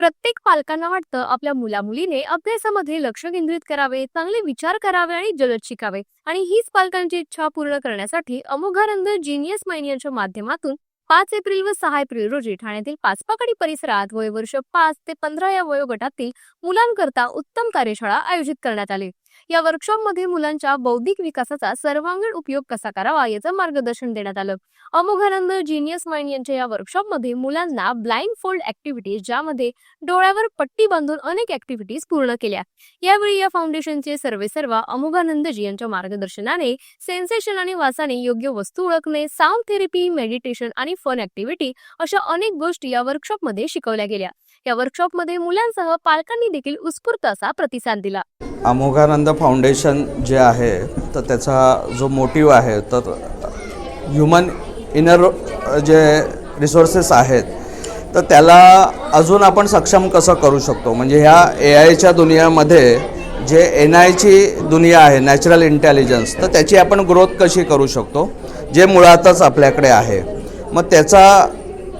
प्रत्येक पालकांना वाटतं आपल्या मुलामुलीने अभ्यासामध्ये लक्ष केंद्रित करावे चांगले विचार करावे आणि जलद शिकावे. आणि हीच पालकांची इच्छा पूर्ण करण्यासाठी अमोघानंद जिनियस माइंड यांच्या माध्यमातून पाच एप्रिल व सहा एप्रिल रोजी ठाण्यातील पाचपाकडी परिसरात वयवर्ष पाच ते पंधरा या वयोगटातील मुलांकरता उत्तम कार्यशाळा आयोजित करण्यात आली. या वर्कशॉपमध्ये मुलांच्या बौद्धिक विकासाचा सर्वांगीण उपयोग कसा करावा याचं मार्गदर्शन देण्यात आलं. अमोघानंद जिनियस माइंड यांच्या या वर्कशॉपमध्ये मुलांना ब्लाइंड फोल्ड ऍक्टिव्हिटीज ज्यामध्ये डोळ्यावर पट्टी बांधून अनेक ऍक्टिव्हिटीज पूर्ण केल्या. यावेळी या फाउंडेशनचे सर्वे सर्वा अमोघानंदजी यांच्या मार्गदर्शनाने सेन्सेशन आणि वासाने योग्य वस्तू ओळखणे साऊंड थेरपी मेडिटेशन आणि फन ऍक्टिव्हिटी अशा अनेक गोष्टी या वर्कशॉपमध्ये शिकवल्या गेल्या. या वर्कशॉपमध्ये मुलांसह पालकांनी देखील उत्स्फूर्त असा प्रतिसाद दिला. अमोघानंद फाउंडेशन जे आहे तर त्याचा जो मोटिव आहे तर ह्युमन इनर जे रिसोर्सेस आहेत तर त्याला अजून आपण सक्षम कसं करू शकतो? म्हणजे ह्या ए आयच्या दुनियामध्ये जे एन आयची दुनिया आहे नॅचरल इंटेलिजन्स तर त्याची आपण ग्रोथ कशी करू शकतो? जे मुळातच आपल्याकडे आहे. मग त्याचा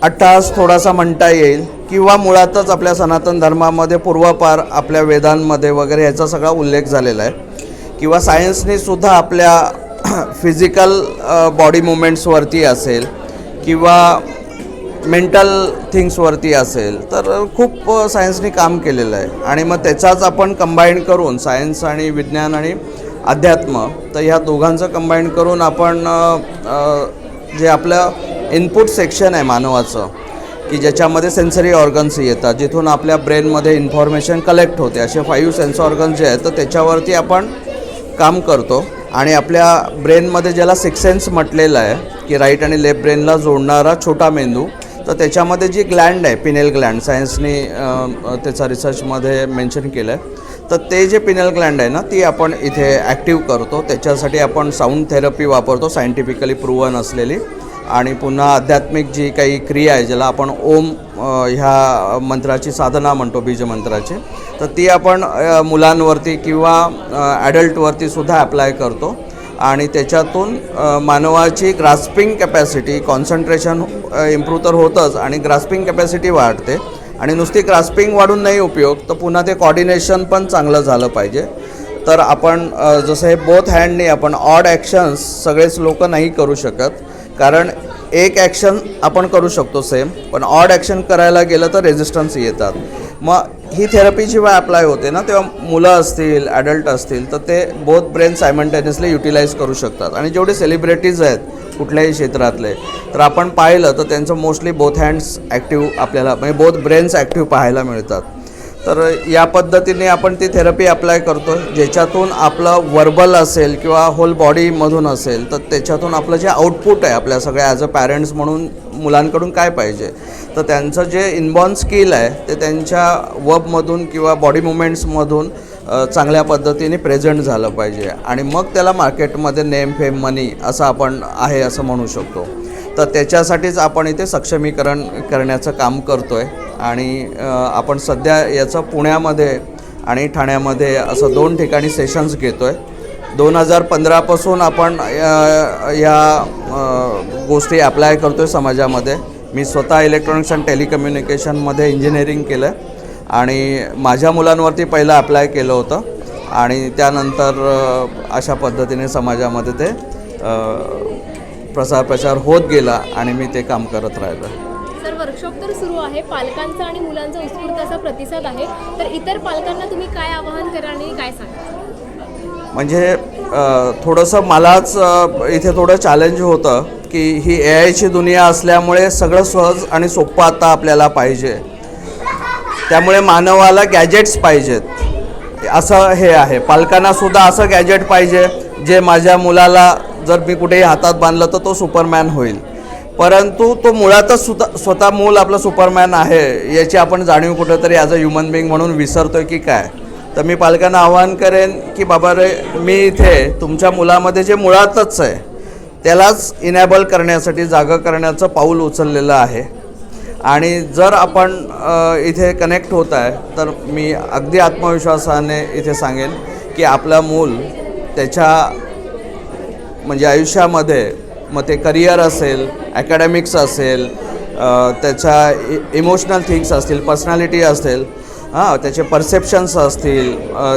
अट्टहास थोडासा म्हणता येईल. किंवा मुळातच आपल्या सनातन धर्मामध्ये पूर्वपार आपल्या वेदांमध्ये वगैरे ह्याचा सगळा उल्लेख झालेला आहे. किंवा सायन्सनी सुद्धा आपल्या फिजिकल बॉडी मुवमेंट्सवरती असेल किंवा मेंटल थिंग्सवरती असेल तर खूप सायन्सनी काम केलेलं आहे. आणि मग त्याचाच आपण कंबाईन करून सायन्स आणि विज्ञान आणि अध्यात्म तर ह्या दोघांचं कंबाईन करून आपण जे आपलं इनपुट सेक्शन आहे मानवाचं की ज्याच्यामध्ये सेन्सरी ऑर्गन्स येतात जिथून आपल्या ब्रेनमध्ये इन्फॉर्मेशन कलेक्ट होते. असे फाईव्ह सेन्स ऑर्गन्स जे आहेत तर त्याच्यावरती आपण काम करतो. आणि आपल्या ब्रेनमध्ये ज्याला सिक्स सेन्स म्हटलेलं आहे की राईट आणि लेफ्ट ब्रेनला जोडणारा छोटा मेंदू तर त्याच्यामध्ये जी ग्लँड आहे पिनेल ग्लँड सायन्सनी त्याचा रिसर्चमध्ये मेन्शन केलं आहे तर ते जे पिनेल ग्लँड आहे ना ती आपण इथे ॲक्टिव्ह करतो. त्याच्यासाठी आपण साऊंड थेरपी वापरतो सायंटिफिकली प्रूव्हन असलेली. आणि पुन्हा आध्यात्मिक जी काही क्रिया आहे ज्याला आपण ओम ह्या मंत्राची साधना म्हणतो बीजमंत्राची तर ती आपण मुलांवरती किंवा ॲडल्टवरती सुद्धा अप्लाय करतो. आणि त्याच्यातून मानवाची ग्रास्पिंग कॅपॅसिटी कॉन्सन्ट्रेशन इम्प्रूव्ह तर होतंच आणि ग्रास्पिंग कॅपॅसिटी वाढते. आणि नुसती ग्रास्पिंग वाढून नाही उपयोग तर पुन्हा ते कॉर्डिनेशन पण चांगलं झालं पाहिजे. तर आपण जसं हे बोथ हँडने आपण ऑड ॲक्शन्स सगळेच लोक नाही करू शकत. कारण एक ॲक्शन आपण करू शकतो सेम पण ऑड ॲक्शन करायला गेलं तर रेझिस्टन्स येतात. मग ही थेरपी जेव्हा अप्लाय होते ना तेव्हा मुलं असतील ॲडल्ट असतील तर ते बोथ ब्रेन सायमंटेनियसली युटिलाइज करू शकतात. आणि जेवढे सेलिब्रिटीज आहेत कुठल्याही क्षेत्रातले तर आपण पाहिलं तर त्यांचं मोस्टली बोथ हँड्स ॲक्टिव्ह आपल्याला म्हणजे बोथ ब्रेन्स ॲक्टिव्ह पाहायला मिळतात. तर या पद्धतीने आपण ती थेरपी अप्लाय करतो ज्याच्यातून आपलं वर्बल असेल किंवा होल बॉडीमधून असेल तर त्याच्यातून आपलं जे आउटपुट आहे आपल्या सगळ्या ॲज अ पॅरेंट्स म्हणून मुलांकडून काय पाहिजे? तर त्यांचं जे इनबॉर्न स्किल आहे ते त्यांच्या वबमधून किंवा बॉडी मुवमेंट्समधून चांगल्या पद्धतीने प्रेझेंट झालं पाहिजे. आणि मग त्याला मार्केटमध्ये नेम फेम मनी असं आपण आहे असं म्हणू शकतो. तर त्याच्यासाठीच आपण इथे सक्षमीकरण करण्याचं काम करतो आहे आणि आपण सध्या याचं पुण्यामध्ये आणि ठाण्यामध्ये असं दोन ठिकाणी सेशन्स घेतो आहे दोन हजार पंधरापासून आपण या गोष्टी अप्लाय करतो आहे समाजामध्ये. मी स्वतः इलेक्ट्रॉनिक्स अँड टेलिकम्युनिकेशनमध्ये इंजिनिअरिंग केलं आहे आणि माझ्या मुलांवरती पहिलं अप्लाय केलं होतं. आणि त्यानंतर अशा पद्धतीने समाजामध्ये ते प्रसार प्रचार होत गेला आणि मी ते काम करत राहिलो सर वर्कशॉप तर सुरू आहे. पालकांचा आणि मुलांचा उत्स्फूर्त असा प्रतिसाद आहे. तर इतर पालकांना तुम्ही काय आवाहन करा आणि काय सांगा म्हणजे थोडंसं मलाच इथे थोडं चॅलेंज होतं की ही ए आयची दुनिया असल्यामुळे सगळं सहज आणि सोपं आता आपल्याला पाहिजे. त्यामुळे मानवाला गॅजेट्स पाहिजेत. असं हे आहे. पालकांनासुद्धा असं गॅजेट पाहिजे जे माझ्या मुलाला जर मी कुठेही हातात बांधलं तर तो सुपरमॅन होईल. परंतु तो मुळातच सुद्धा स्वतः मूल आपलं सुपरमॅन आहे याची आपण जाणीव कुठंतरी ॲज अ ह्युमन बिईंग म्हणून विसरतोय की काय? तर मी पालकांना आवाहन करेन की बाबा रे मी इथे तुमच्या मुलामध्ये जे मुळातच आहे त्यालाच इनॅबल करण्यासाठी जागा करण्याचं पाऊल उचललेलं आहे. आणि जर आपण इथे कनेक्ट होत आहे तर मी अगदी आत्मविश्वासाने इथे सांगेन की आपलं मूल त्याच्या म्हणजे आयुष्यामध्ये मग ते करिअर असेल ॲकॅडमिक्स असेल त्याच्या इ इमोशनल थिंग्स असतील पर्सनॅलिटी असेल हां त्याचे परसेप्शन्स असतील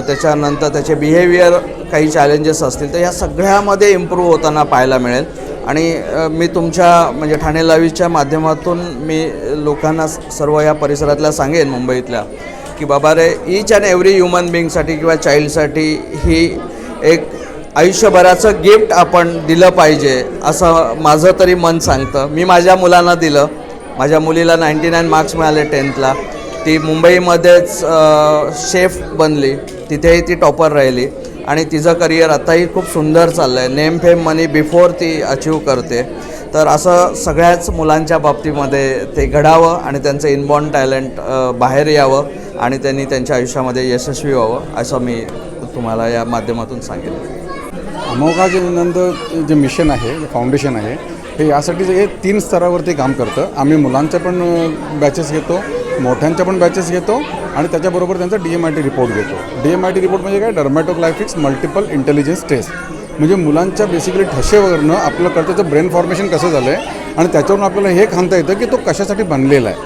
त्याच्यानंतर त्याचे बिहेवियर काही चॅलेंजेस असतील तर या सगळ्यामध्ये इम्प्रूव्ह होताना पाहायला मिळेल. आणि मी तुमच्या म्हणजे ठाणे लावीच्या माध्यमातून मी लोकांना सर्व या परिसरातल्या सांगेन मुंबईतल्या की बाबा रे ईच अँड एव्हरी ह्युमन बिंगसाठी किंवा चाइल्डसाठी ही एक आयुष्यभराचं गिफ्ट आपण दिलं पाहिजे असं माझं तरी मन सांगतं. मी माझ्या मुलांना दिलं. माझ्या मुलीला नाईंटी नाईन मार्क्स मिळाले टेन्थला ती मुंबईमध्येच शेफ बनली. तिथेही ती टॉपर राहिली. आणि तिचं करिअर आताही खूप सुंदर चाललं आहे नेम फेम मनी बिफोर ती अचीव करते. तर असं सगळ्याच मुलांच्या बाबतीमध्ये ते घडावं आणि त्यांचं इनबॉर्न टॅलेंट बाहेर यावं आणि त्यांनी त्यांच्या आयुष्यामध्ये यशस्वी व्हावं असं मी तुम्हाला या माध्यमातून सांगेन. अमोघा नंद जे मिशन आहे जे फाउंडेशन आहे हे यासाठी जे हे तीन स्तरावरती काम करतं. आम्ही मुलांच्या पण बॅचेस घेतो मोठ्यांच्या पण बॅचेस घेतो आणि त्याच्याबरोबर त्यांचा D M I T report घेतो. D M I T report म्हणजे काय? डर्मॅटोग्लायफिक्स मल्टिपल इंटेलिजन्स टेस्ट म्हणजे मुलांच्या बेसिकली ठसेवरनं आपलं कळतं ब्रेन फॉर्मेशन कसं झालं आहे आणि त्याच्यावरून आपल्याला हे खांता येतं की तो कशासाठी बनलेला आहे.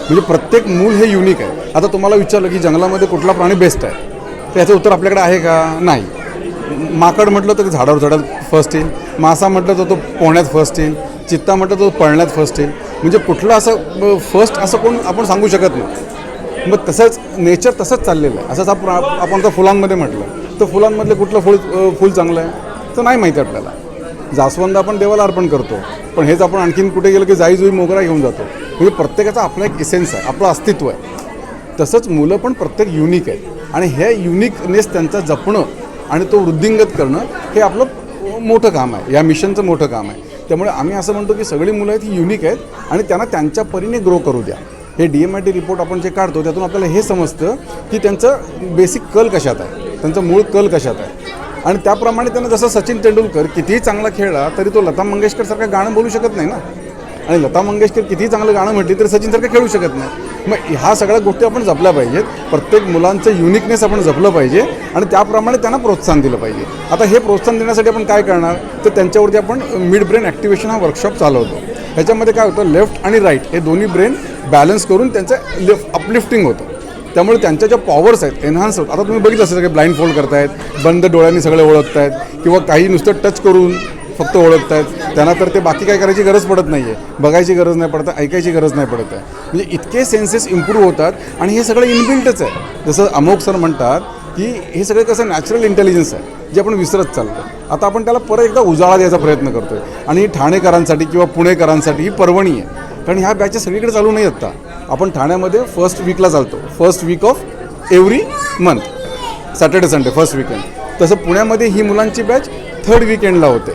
म्हणजे प्रत्येक मूल हे युनिक आहे. आता तुम्हाला विचारलं की जंगलामध्ये कुठला प्राणी बेस्ट आहे? तर याचं उत्तर आपल्याकडे आहे का? नाही. माकड म्हटलं तर झाडावर झाडात फर्स्ट येईल. मासा म्हटलं तर तो पोहण्यात फर्स्ट येईल. चित्ता म्हटलं तर तो पळण्यात फर्स्ट येईल. म्हणजे कुठलं असं फर्स्ट असं कोण आपण सांगू शकत नाही. मग तसंच नेचर तसंच चाललेलं आहे. असंच आपण आपण जर फुलांमध्ये म्हटलं. तर फुलांमधलं कुठलं फुल फुल चांगलं आहे? तर नाही माहिती आपल्याला. जास्वंद आपण देवाला अर्पण करतो. पण हेच आपण आणखीन कुठे गेलं की जाई जुई मोगरा घेऊन जातो. म्हणजे प्रत्येकाचा आपला एक इसेन्स आहे आपलं अस्तित्व आहे. तसंच मुलं पण प्रत्येक युनिक आहे आणि हे युनिकनेस त्यांचा जपणं आणि तो वृद्धिंगत करणं हे आपलं मोठं काम आहे. या मिशनचं मोठं काम आहे. त्यामुळे आम्ही असं म्हणतो की सगळी मुलं आहेत ही युनिक आहेत आणि त्यांना त्यांच्या परीने ग्रो करू द्या. हे D M I T report आपण जे काढतो त्यातून आपल्याला हे समजतं की त्यांचं बेसिक कल कशात आहे? त्यांचं मूळ कल कशात आहे? आणि त्याप्रमाणे त्यांना जसं सचिन तेंडुलकर कितीही चांगला खेळला तरी तो लता मंगेशकरसारखं गाणं बोलू शकत नाही ना? आणि लता मंगेशकर कितीही चांगलं गाणं म्हटली तरी सचिनसारखं खेळू शकत नाही. मग ह्या सगळ्या गोष्टी आपण जपल्या पाहिजेत. प्रत्येक मुलांचं युनिकनेस आपण जपलं पाहिजे आणि त्याप्रमाणे त्यांना प्रोत्साहन दिलं पाहिजे. आता हे प्रोत्साहन देण्यासाठी आपण काय करणार? तर त्यांच्यावरती आपण मिड ब्रेन ॲक्टिवेशन हा वर्कशॉप चालवतो. ह्याच्यामध्ये काय होतं? लेफ्ट आणि राईट हे दोन्ही ब्रेन बॅलन्स करून त्यांचं लिफ्ट अपलिफ्टिंग होतं. त्यामुळे त्यांच्या ज्या पॉवर्स आहेत एन्हान्स होत आता तुम्ही बघितलं असेल की ब्लाइंड फोल्ड करतायत बंद डोळ्यांनी सगळे ओळखतायत किंवा काही नुसतं टच करून फक्त ओळखतायत. त्यांना तर ते बाकी काय करायची गरज पडत नाही आहे बघायची गरज नाही पडत ऐकायची गरज नाही पडत आहे. म्हणजे इतके सेन्सेस इम्प्रूव्ह होतात आणि हे सगळं इनबिल्टच आहे. जसं अमोक सर म्हणतात की हे सगळं कसं नॅचरल इंटेलिजन्स आहे जे आपण विसरत चालतो आता आपण त्याला परत एकदा उजाळा द्यायचा प्रयत्न करतोय. आणि ठाणेकरांसाठी किंवा पुणेकरांसाठी ही पर्वणी आहे. कारण ह्या बॅचेस सगळीकडे चालू नाही आता. आपण ठाण्यामध्ये फर्स्ट वीकला चालतो. First week of every month Saturday Sunday first weekend तसं पुण्यामध्ये ही मुलांची बॅच थर्ड वीकेंडला होते.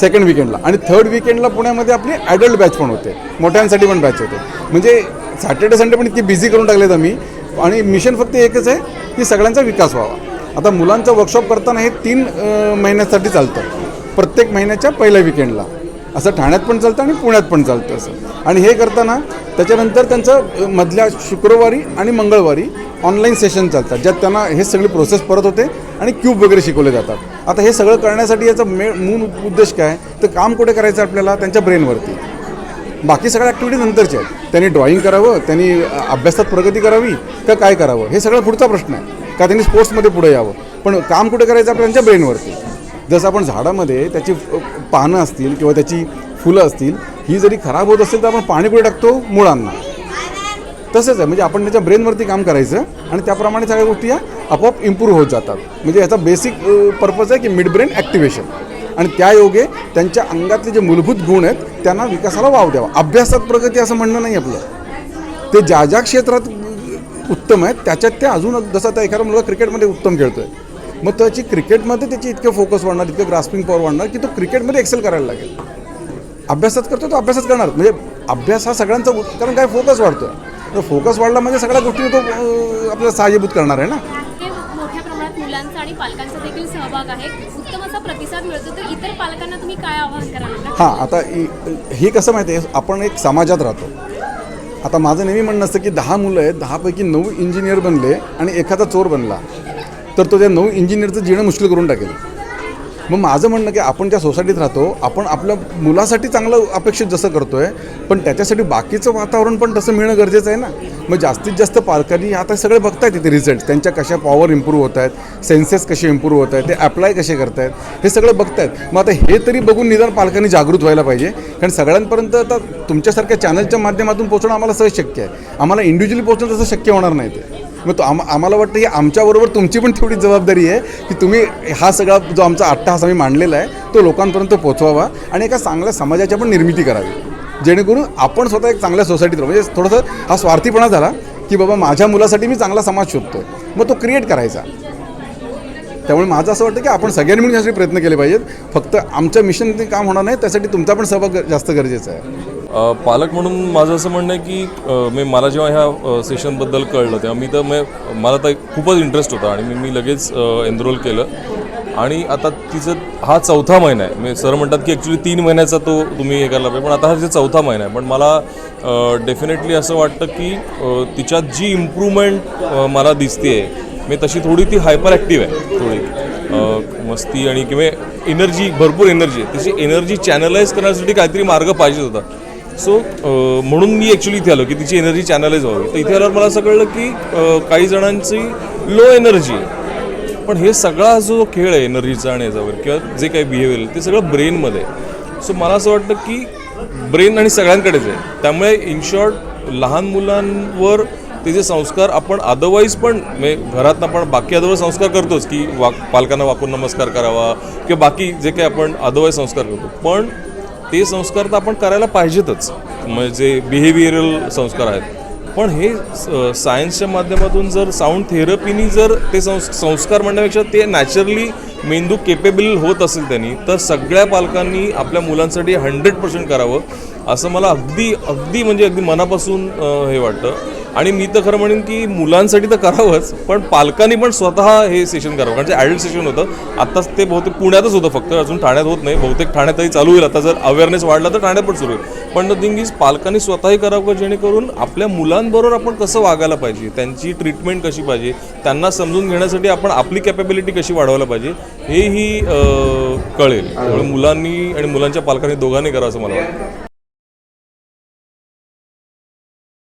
सेकंड विकेंडला आणि थर्ड विकेंडला पुण्यामध्ये आपली ॲडल्ट बॅच पण होते. मोठ्यांसाठी पण बॅच होते. म्हणजे सॅटर्डे संडे पण इतकी बिझी करून टाकलेत आम्ही. आणि मिशन फक्त एकच आहे की सगळ्यांचा विकास व्हावा. आता मुलांचा वर्कशॉप करताना हे तीन महिन्यासाठी चालतं. प्रत्येक महिन्याच्या पहिल्या विकेंडला असं ठाण्यात पण चालतं आणि पुण्यात पण चालतं असं. आणि हे करताना त्याच्यानंतर त्यांचं मधल्या शुक्रवारी आणि मंगळवारी ऑनलाईन सेशन चालतात ज्यात त्यांना हे सगळी प्रोसेस परत होते आणि क्यूब वगैरे शिकवले जातात. आता हे सगळं करण्यासाठी याचा मे मूळ उद्देश काय? तर काम कुठे करायचं आपल्याला? त्यांच्या ब्रेनवरती. बाकी सगळ्या ॲक्टिव्हिटी नंतरच्या आहेत. त्यांनी ड्रॉईंग करावं त्यांनी अभ्यासात प्रगती करावी का काय करावं? हे सगळं पुढचा प्रश्न आहे. का त्यांनी स्पोर्ट्समध्ये पुढे यावं? पण काम कुठे करायचं आपल्या त्यांच्या ब्रेनवरती? जसं आपण झाडामध्ये त्याची पानं असतील किंवा त्याची फुलं असतील ही जरी खराब होत असेल तर आपण पाणी कुठे टाकतो मुळांना. तसंच आहे म्हणजे आपण त्याच्या ब्रेनवरती काम करायचं आणि त्याप्रमाणे सगळ्या गोष्टी या आपोआप इम्प्रूव्ह होत जातात. म्हणजे याचा बेसिक पर्पज आहे की मिड ब्रेन ॲक्टिवेशन आणि त्या योगे त्यांच्या अंगातले जे मूलभूत गुण आहेत त्यांना विकासाला वाव द्यावा. अभ्यासात प्रगती असं म्हणणं नाही आपलं. ते ज्या ज्या क्षेत्रात उत्तम आहेत त्याच्यात ते अजून जसं आता एखादा मुलगा क्रिकेटमध्ये उत्तम खेळतो आहे मग त्याची क्रिकेटमध्ये त्याची इतकं फोकस वाढणार इतकं ग्रास्पिंग पॉवर वाढणार की तो क्रिकेटमध्ये एक्सेल करायला लागेल. अभ्यासात करतो तो अभ्यासात करणार. म्हणजे अभ्यास हा सगळ्यांचा कारण काय फोकस वाढतोय. तर फोकस वाढला म्हणजे सगळ्या गोष्टी तो आपल्याला सहाय्यभूत करणार आहे ना? ते मोठ्या प्रमाणात मुलांचा आणि पालकांचा देखील सहभाग आहे. उत्तम असा प्रतिसाद मिळतो. तर इतर पालकांना तुम्ही काय आवाहन कराल? हां आता हे कसं माहिती आहे? आपण एक समाजात राहतो. आता माझं नेहमी म्हणणं असतं की दहा मुलं आहेत दहापैकी नऊ इंजिनियर बनले आणि एखादा चोर बनला. तर तो त्या नऊ इंजिनियरचं जीणं मुश्किल करून टाकेल. मग माझं म्हणणं की आपण ज्या सोसायटीत राहतो आपण आपल्या मुलासाठी चांगलं अपेक्षित जसं करतोय पण त्याच्यासाठी बाकीचं वातावरण पण तसं मिळणं गरजेचं आहे ना. मग जास्तीत जास्त पालकांनी आता सगळे बघतायत तिथे रिझल्ट त्यांच्या कशा पॉवर इम्प्रूव्ह होत आहेत सेन्सेस कसे इम्प्रूव्ह होत आहेत ते अप्लाय कसे करतायत हे सगळं बघतायत. मग आता हे तरी बघून निदान पालकांनी जागृत व्हायला पाहिजे. कारण सगळ्यांपर्यंत आता तुमच्यासारख्या चॅनलच्या माध्यमातून पोहोचणं आम्हाला सहज शक्य आहे. आम्हाला इंडिव्हिज्युअली पोहोचणं तसं शक्य होणार नाही ते. मग तो आम आम्हाला वाटतं की आमच्याबरोबर तुमची पण तेवढी जबाबदारी आहे की तुम्ही हा सगळा जो आमचा अट्टहास आम्ही मांडलेला आहे तो लोकांपर्यंत पोचवावा आणि एका चांगल्या समाजाच्या पण निर्मिती करावी. जेणेकरून आपण स्वतः एक चांगल्या सोसायटीत राहू म्हणजे थोडंसं हा स्वार्थीपणा झाला की बाबा माझ्या मुलासाठी मी चांगला समाज शोधतो मग तो क्रिएट करायचा. त्यामुळे माझं असं वाटतं की आपण सगळ्यांनी मिळून यासाठी प्रयत्न केले पाहिजेत. फक्त आमच्या मिशन काम होणार नाही त्यासाठी तुमचा पण सहभाग जास्त गरजेचा आहे. पालक म्हणून माझं असं म्हणणं आहे की मी मला जेव्हा ह्या सेशनबद्दल कळलं तेव्हा मी तर मी मला तर खूपच इंटरेस्ट होता आणि मी मी लगेच एनरोल केलं. आणि आता तिचं हा चौथा महिना आहे. सर म्हणतात की ॲक्च्युली तीन महिन्याचा तो तुम्ही हे करायला पाहिजे पण आता हा तिचा चौथा महिना आहे. पण मला डेफिनेटली असं वाटतं की तिच्यात जी इम्प्रूव्हमेंट मला दिसते मी तशी थोडी ती हायपर ॲक्टिव्ह आहे. थोडी मस्ती आणि किंवा एनर्जी भरपूर एनर्जी आहे. तिची एनर्जी चॅनलाइज करण्यासाठी काहीतरी मार्ग पाहिजे होता. सो uh, म्हणून मी ॲक्च्युली इथे आलो की तिची एनर्जी चॅनलाइज व्हावी तर इथे आल्यावर मला असं कळलं की uh, काही जणांची लो एनर्जी आहे. पण हे सगळा जो खेळ आहे एनर्जीचा आणि याच्यावर किंवा जे काही बिहेवियर ते सगळं ब्रेनमध्ये आहे. सो मला असं वाटतं की ब्रेन आणि सगळ्यांकडेच आहे. त्यामुळे इन शॉर्ट लहान मुलांवर ते जे संस्कार आपण अदरवाईज पण म्हणजे घरात आपण बाकी अदरवाईज संस्कार करतोच की वा पालकांना वाकून नमस्कार करावा किंवा बाकी जे काही आपण अदरवाईज संस्कार करतो. पण ते संस्कार तर आपण करायला पाहिजेतच. म्हणजे बिहेवियरल संस्कार आहेत. पण हे सायन्सच्या माध्यमातून जर साऊंड थेरपीनी जर ते संस् संस्कार म्हणण्यापेक्षा ते नॅचरली मेंदू केपेबल होत असेल त्यांनी तर सगळ्या पालकांनी आपल्या मुलांसाठी हंड्रेड पर्सेंट करावं असं मला अगदी अगदी म्हणजे अगदी मनापासून हे वाटतं. आणि मी तर खरं म्हणेन की मुलांसाठी तर करावंच पण पालकांनी पण स्वतः हे सेशन करावं. कारण जे ॲडल्ट सेशन होतं आत्ताच ते बहुतेक पुण्यातच होतं फक्त अजून ठाण्यात होत नाही. बहुतेक ठाण्यातही चालू होईल. आता जर अवेअरनेस वाढला तर ठाण्यात पण सुरू होईल. पण द थिंग इज पालकांनी स्वतःही करावं जेणेकरून आपल्या मुलांबरोबर आपण कसं वागायला पाहिजे? त्यांची ट्रीटमेंट कशी पाहिजे? त्यांना समजून घेण्यासाठी आपण आपली कॅपेबिलिटी कशी वाढवायला पाहिजे? हेही कळेल. त्यामुळे मुलांनी आणि मुलांच्या पालकांनी दोघांनी करावं असं मला वाटतं.